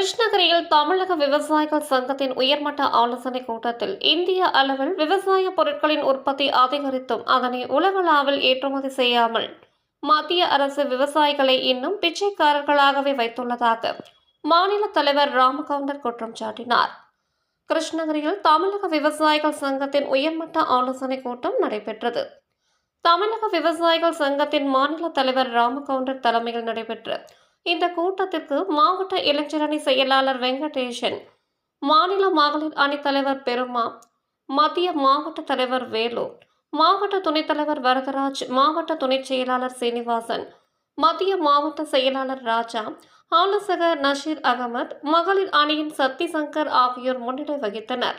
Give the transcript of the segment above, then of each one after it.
கிருஷ்ணகிரியில் தமிழக விவசாயிகள் சங்கத்தின் உயர்மட்ட ஆலோசனைக் கூட்டத்தில் இந்திய அளவில் விவசாய பொருட்களின் உற்பத்தி அதிகரித்தும் அதனை உலகளாவில் ஏற்றுமதி செய்யாமல் மத்திய அரசு விவசாயிகளை இன்னும் பிச்சைக்காரர்களாகவே வைத்துள்ளதாக மாநில தலைவர் ராமகவுண்டர் குற்றம் சாட்டினார். கிருஷ்ணகிரியில் தமிழக விவசாயிகள் சங்கத்தின் உயர்மட்ட ஆலோசனைக் கூட்டம் நடைபெற்றது. தமிழக விவசாயிகள் சங்கத்தின் மாநில தலைவர் ராமகவுண்டர் தலைமையில் நடைபெற்ற இந்த கூட்டத்திற்கு மாவட்ட இளைஞரணி செயலாளர் வெங்கடேசன் மாநில மகளிர் அணி தலைவர் பெருமா மத்திய மாவட்ட தலைவர் வேலு மாவட்ட துணைத் தலைவர் வரதராஜ் மாவட்ட துணைச் செயலாளர் சீனிவாசன் மத்திய மாவட்ட செயலாளர் ராஜா ஆலோசகர் நஷீர் அகமது மகளிர் அணியின் சக்தி சங்கர் ஆகியோர் முன்னிலை வகித்தனர்.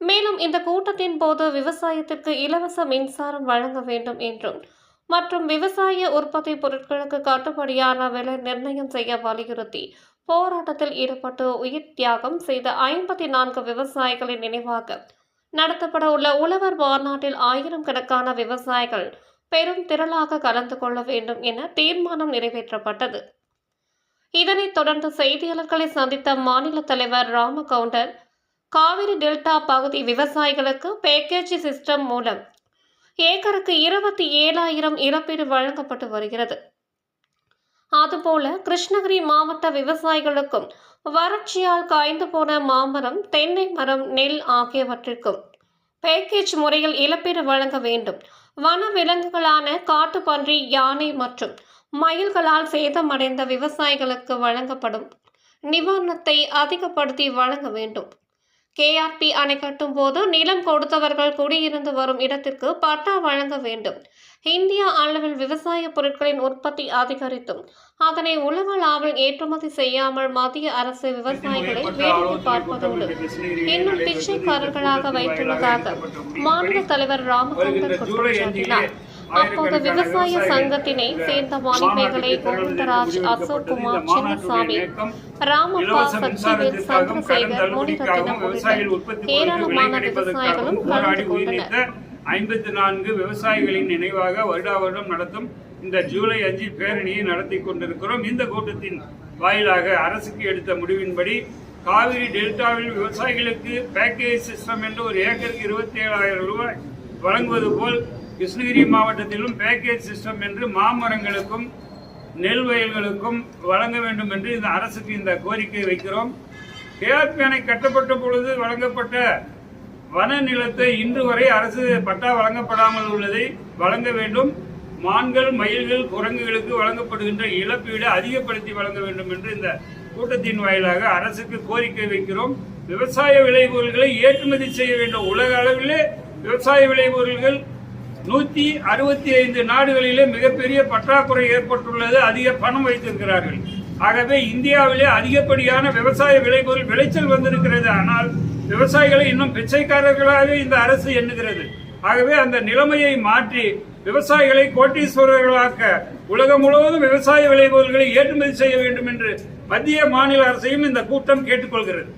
மேலும் இந்த கூட்டத்தின் போது விவசாயத்திற்கு இலவச மின்சாரம் வழங்க வேண்டும் என்றும் மற்றும் விவசாய உற்பத்தி பொருட்களுக்கு கட்டுப்படியான விலை நிர்ணயம் செய்ய வலியுறுத்தி போராட்டத்தில் ஈடுபட்டு உயிர் தியாகம் செய்த ஐம்பத்தி நான்கு விவசாயிகளின் நினைவாக நடத்தப்பட உள்ள உழவர் மாநாட்டில் ஆயிரம் கணக்கான விவசாயிகள் பெரும் திரளாக கலந்து கொள்ள வேண்டும் என தீர்மானம் நிறைவேற்றப்பட்டது. இதனைத் தொடர்ந்து செய்தியாளர்களை சந்தித்த மாநில தலைவர் ராமகவுண்டர் காவிரி டெல்டா பகுதி விவசாயிகளுக்கு பேக்கேஜ் சிஸ்டம் மூலம் ஏக்கருக்கு இருபத்தி ஏழாயிரம் இழப்பீடு வழங்கப்பட்டு வருகிறது. அதுபோல கிருஷ்ணகிரி மாவட்ட விவசாயிகளுக்கும் வறட்சியால் காய்ந்து போன மாமரம் தென்னை மரம் நெல் ஆகியவற்றிற்கும் பேக்கேஜ் முறையில் இழப்பீடு வழங்க வேண்டும். வன விலங்குகளான காட்டுப்பன்றி யானை மற்றும் மயில்களால் சேதமடைந்த விவசாயிகளுக்கு வழங்கப்படும் நிவாரணத்தை அதிகப்படுத்தி வழங்க வேண்டும். கேஆர்பி அணை கட்டும் போது நிலம் கொடுத்தவர்கள் குடியிருந்து வரும் இடத்திற்கு பட்டா வழங்க வேண்டும். இந்தியா அளவில் விவசாய பொருட்களின் உற்பத்தி அதிகரித்தும் அதனை உலகளாவில் ஏற்றுமதி செய்யாமல் மத்திய அரசு விவசாயிகளை வேடிக்கை பார்ப்பதோடு இன்னும் பிச்சைக்காரர்களாக வைத்துள்ளதாக மாநில தலைவர் ராமச்சந்திரன் குற்றம் சாட்டினார். அப்போது விவசாய சங்கத்தினை சேர்ந்த மாணிமேகலை கோவிந்தராஜ் அசோக் குமார் சின்னசாமி ராமப்பா சக்திவேல் சந்திரசேகர் முனிரத்தினம் உள்ளிட்ட ஏராளமான விவசாயிகளும் கலந்து கொண்டனர். ஐம்பத்தி நான்கு விவசாயிகளின் நினைவாக வருடா வருடம் நடத்தும் இந்த ஜூலை அஞ்சு பேரணியை நடத்தி கொண்டிருக்கிறோம். இந்த கூட்டத்தின் வாயிலாக அரசுக்கு எடுத்த முடிவின்படி காவிரி டெல்டாவில் விவசாயிகளுக்கு பேக்கேஜ் சிஸ்டம் என்று ஒரு ஏக்கருக்கு இருபத்தி ஏழாயிரம் ரூபாய் வழங்குவது போல் கிருஷ்ணகிரி மாவட்டத்திலும் பேக்கேஜ் சிஸ்டம் என்று மாமரங்களுக்கும் நெல் வயல்களுக்கும் வழங்க வேண்டும் என்று இந்த அரசுக்கு இந்த கோரிக்கை வைக்கிறோம். கேஆர்பி அணை கட்டப்பட்ட பொழுது வழங்கப்பட்ட வன நிலத்தை இன்று வரை அரசு பட்டா வழங்கப்படாமல் உள்ளதை வழங்க வேண்டும். மான்கள் மயில்கள் குரங்குகளுக்கு வழங்கப்படுகின்ற இழப்பீடு அதிகப்படுத்தி வழங்க வேண்டும் என்று இந்த கூட்டத்தின் வாயிலாக அரசுக்கு கோரிக்கை வைக்கிறோம். விவசாய விளைபொருள்களை ஏற்றுமதி செய்ய வேண்டும். உலக அளவிலே விவசாய விளைபொருள்கள் நூத்தி அறுபத்தி ஐந்து நாடுகளிலே மிகப்பெரிய பற்றாக்குறை ஏற்பட்டுள்ளது அதிக பணம் வைத்திருக்கிறார்கள். ஆகவே இந்தியாவிலே அதிகப்படியான விவசாய விளைபொருள் விளைச்சல் வந்திருக்கிறது. ஆனால் விவசாயிகளை இன்னும் பிச்சைக்காரர்களாக இந்த அரசு எண்ணுகிறது. ஆகவே அந்த நிலைமையை மாற்றி விவசாயிகளை கோட்டீஸ்வரர்களாக்க உலகம் முழுவதும் விவசாய விளைபொருள்களை ஏற்றுமதி செய்ய வேண்டும் என்று மத்திய மாநில அரசையும் இந்த கூட்டம் கேட்டுக்கொள்கிறது.